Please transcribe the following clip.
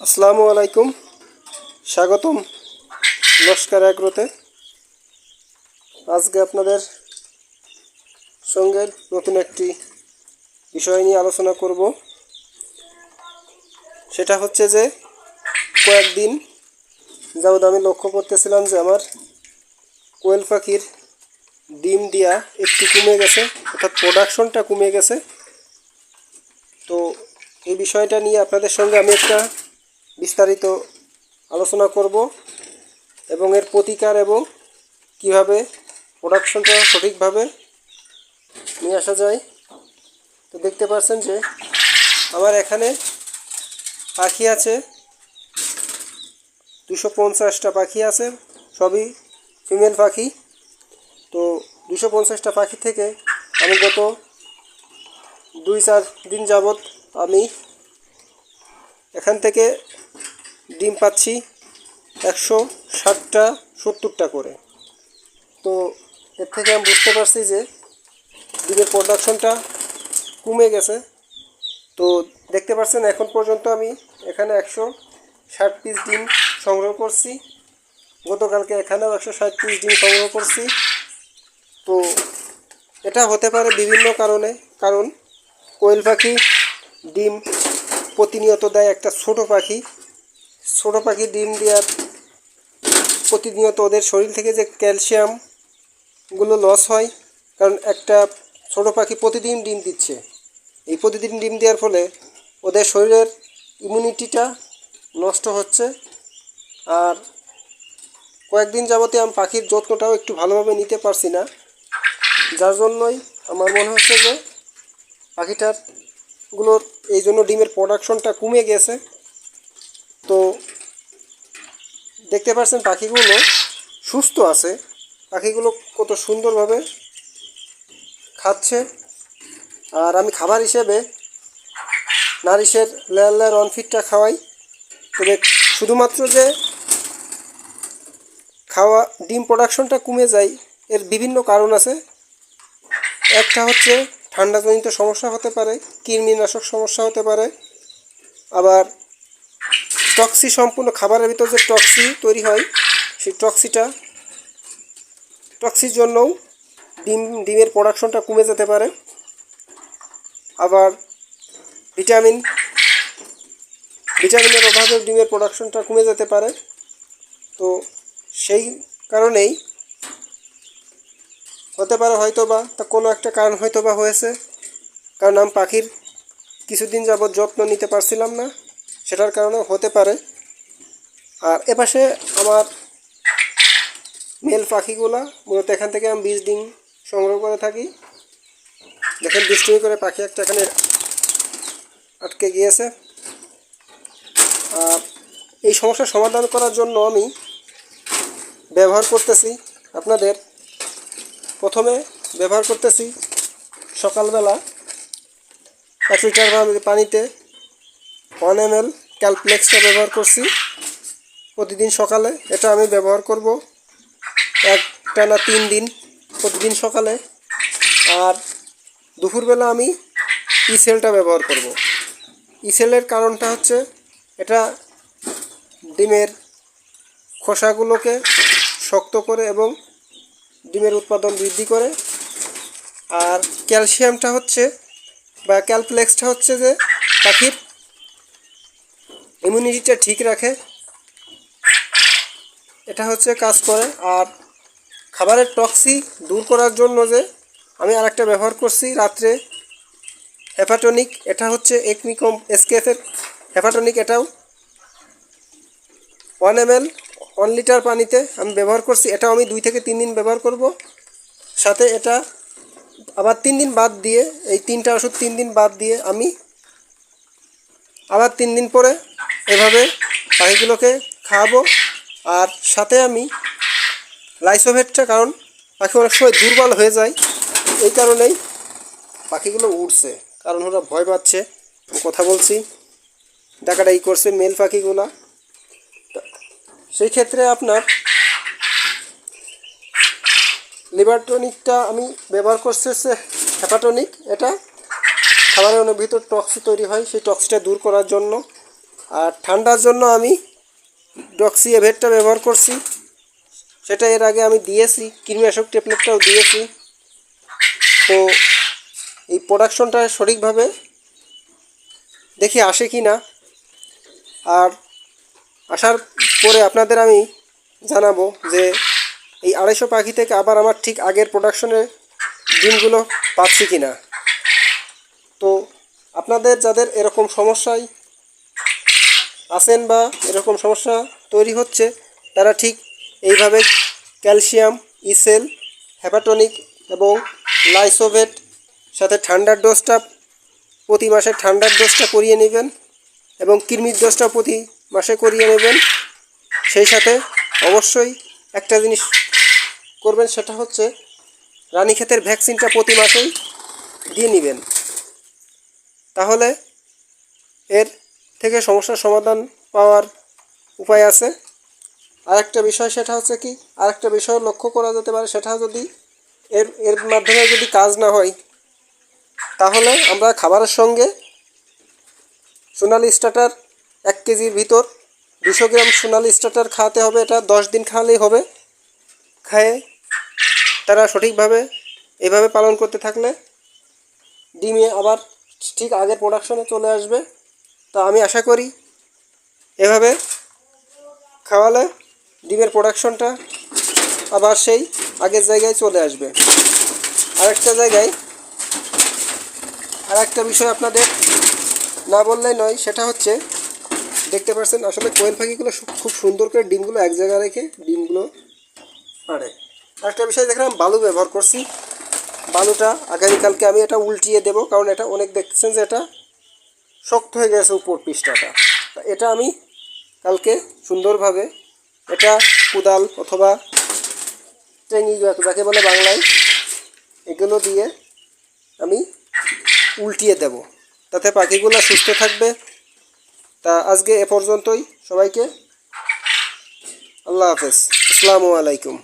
আসসালামু আলাইকুম। স্বাগতম নমস্কার এগ্রোতে। আজকে আপনাদের সঙ্গে নতুন একটি বিষয় নিয়ে আলোচনা করব। সেটা হচ্ছে যে, কয়েকদিন যাবৎ আমি লক্ষ্য করতেছিলাম যে, আমার কোয়েল পাখির ডিম দিয়া একটু কমে গেছে, অর্থাৎ প্রোডাকশনটা কমে গেছে। তো এই বিষয়টা নিয়ে আপনাদের সঙ্গে আমি একটা বিস্তারিত আলোচনা করব এবং এর প্রতিকার এবং কীভাবে প্রোডাকশনটা সঠিকভাবে নিয়ে আসা যায়। তো দেখতে পাচ্ছেন যে আমার এখানে পাখি আছে, দুশো পঞ্চাশটা পাখি আছে, সবই ফিমেল পাখি। তো দুশো পঞ্চাশটা পাখি থেকে আমি গত দুই চার দিন যাবৎ আমি এখান থেকে ডিম পাচ্ছি একশো ষাটটা, সত্তরটা করে। তো এর থেকে আমি বুঝতে পারছি যে ডিমের প্রোডাকশনটা কমে গেছে। তো দেখতে পাচ্ছেন এখন পর্যন্ত আমি এখানে একশো ষাট পিস ডিম সংগ্রহ করছি। গতকালকে এখানেও একশো ষাট পিস ডিম সংগ্রহ করছি। তো এটা হতে পারে বিভিন্ন কারণে। কারণ কোয়েল পাখি ডিম প্রতিনিয়ত দেয় একটা ছোট পাখি। ছোট পাখি, ডিম দেওয়ার প্রতিনিয়ত ওদের শরীর থেকে যে ক্যালসিয়ামগুলো লস হয়, কারণ একটা ছোট পাখি প্রতিদিন ডিম দিচ্ছে। এই প্রতিদিন ডিম দেওয়ার ফলে ওদের শরীরের ইমিউনিটিটা নষ্ট হচ্ছে। আর কয়েকদিন যাবতে আমি পাখির যত্নটাও একটু ভালোভাবে নিতে পারছি না। যার জন্যই আমার মনে হচ্ছে যে পাখিটারগুলোর এই জন্য ডিমের প্রোডাকশনটা কমে গেছে। দেখতে পাচ্ছেন পাখিগুলো সুস্থ আছে। পাখিগুলো কত সুন্দরভাবে খাচ্ছে। আর আমি খাবার হিসেবে নারিশের লেয়ার লেয়ার অনফিটটা খাওয়াই। তবে শুধুমাত্র যে খাওয়া ডিম প্রোডাকশনটা কমে যায়, এর বিভিন্ন কারণ আছে। একটা হচ্ছে ঠান্ডাজনিত সমস্যা হতে পারে, কৃমিনাশক সমস্যা হতে পারে। আবার টক্সি সম্পূর্ণ খাবারের ভিতর যে টক্সি তৈরি হয়, সেই টক্সিটা, টক্সির জন্যও ডিম, ডিমের প্রোডাকশনটা কমে যেতে পারে। আবার ভিটামিন, ভিটামিনের অভাবে ডিমের প্রোডাকশনটা কমে যেতে পারে। তো সেই কারণেই হতে পারে হয়তো বা তা কোনো একটা কারণ হয়তো বা হয়েছে। কারণ আমি পাখির কিছুদিন যাবৎ যত্ন নিতে পারছিলাম না। সেটার কারণে হতে পারে। আর এপাশে আমার মেল পাখিগুলা, মূলত এখান থেকে আমি বীজ, ডিম সংগ্রহ করে থাকি। দেখেন বৃষ্টি করে পাখি একটা এখানে আটকে গিয়েছে। আর এই সমস্যার সমাধান করার জন্য আমি ব্যবহার করতেছি আপনাদের। প্রথমে ব্যবহার করতেছি সকালবেলা এক লিটার পানিতে ওয়ান এম এল ক্যালপ্লেক্সটা ব্যবহার করছি। প্রতিদিন সকালে এটা আমি ব্যবহার করব। এক টানা তিন দিন প্রতিদিন সকালে। আর দুপুরবেলা আমি ইসেলটা ব্যবহার করব। ইসেলের কারণটা হচ্ছে এটা ডিমের খোসাগুলোকে শক্ত করে এবং ডিমের উৎপাদন বৃদ্ধি করে। আর ক্যালসিয়ামটা হচ্ছে বা ক্যালপ্লেক্সটা হচ্ছে যে পাখির ইমিউনিটিটা ঠিক রাখে। এটা হচ্ছে কাজ করে। আর খাবারের টক্সি দূর করার জন্য যে আমি আরেকটা ব্যবহার করছি রাত্রে, হেপাটনিক, এটা হচ্ছে একমিকম এসকেএফের হেপাটনিক, এটাও। One M L one litre পানিতে আমি ব্যবহার করছি, এটাও আমি দুই থেকে তিন দিন ব্যবহার করব। সাথে এটা আবার তিন দিন বাদ দিয়ে, এই তিনটা ওষুধ তিন দিন বাদ দিয়ে আমি আবার তিন দিন পরে এভাবে পাখিগুলোকে খাওয়াবো। আর সাথে আমি লাইসোভেটটা কারণ পাখি অনেক সময় দুর্বল হয়ে যায়, এই কারণেই পাখিগুলো উঠছে কারণ ওরা ভয় পাচ্ছে। কথা বলছি ডাকাটা ই করছে মেল পাখিগুলা। সেই ক্ষেত্রে আপনার লিভার টনিকটা আমি ব্যবহার করছি হ্যাপাটনিক এটা খাবারের ভিতর টক্সি তৈরি হয়, সেই টক্সিটা দূর করার জন্য। আর ঠান্ডার জন্য আমি ডক্সি এভেটটা ব্যবহার করছি। সেটা এর আগে আমি দিয়েছি কীটনাশক ট্যাবলেটটাও দিয়েছি। তো এই প্রোডাকশনটা সঠিকভাবে দেখি আসে কি না। আর আসার পরে আপনাদের আমি জানাব যে এই আড়াইশো পাখি থেকে আবার আমার ঠিক আগের প্রোডাকশনের ডিমগুলো পাচ্ছি কি না। তো আপনাদের যাদের এরকম সমস্যায় আছেন বা এরকম সমস্যা তৈরি হচ্ছে, তারা ঠিক এইভাবে ক্যালসিয়াম, ইসেল হ্যাপাটনিক এবং লাইসোভেট সাথে ঠান্ডার ডোজটা প্রতি মাসে ঠান্ডার ডোজটা করিয়ে নেবেন এবং কৃমির ডোজটা প্রতি মাসে করিয়ে নেবেন। সেই সাথে অবশ্যই একটা জিনিস করবেন, সেটা হচ্ছে রানীক্ষেতের ভ্যাকসিনটা প্রতি মাসেই দিয়ে নেবেন। তাহলে এর থেকে সমস্যার সমাধান পাওয়ার উপায় আছে। আরেকটা বিষয় সেটা হচ্ছে কি, আরেকটা বিষয় লক্ষ্য করা যেতে পারে, সেটা যদি এর এর মাধ্যমে যদি কাজ না হয়, তাহলে আমরা খাবারের সঙ্গে সোনালি স্টার্টার এক কেজির ভিতর দুশো গ্রাম সোনালি স্টার্টার খাওয়াতে হবে, এটা দশ দিন খাওয়ালেই হবে। খায়ে তারা সঠিকভাবে এভাবে পালন করতে থাকলে ডিমে আবার ঠিক আগের প্রোডাকশনে চলে আসবে। তো আমি আশা করি এভাবে খাওয়ালে ডিমের প্রোডাকশনটা আবার সেই আগের জায়গায় চলে আসবে। আরেকটা জায়গায় আর একটা বিষয় আপনাদের না বললেই নয়, সেটা হচ্ছে দেখতে পাচ্ছেন আসলে কোয়েল পাখিগুলো খুব সুন্দর করে ডিমগুলো এক জায়গায় রেখে ডিমগুলো পারে আরেকটা বিষয় দেখলাম, বালু ব্যবহার করছি। বালুটা আগামীকালকে আমি এটা উল্টিয়ে দেবো, কারণ এটা অনেক দেখছেন যে এটা শক্ত হয়ে গেছে উপর পৃষ্ঠাটা। এটা আমি কালকে সুন্দরভাবে এটা কোদাল অথবা ট্রেঙি যা- যাকে বলে বাংলায়, এগুলো দিয়ে আমি উল্টিয়ে দেব। তাতে পাখিগুলো সুস্থ থাকবে। তা আজকে এ পর্যন্তই। সবাইকে আল্লাহ হাফেজ। আসসালামু আলাইকুম।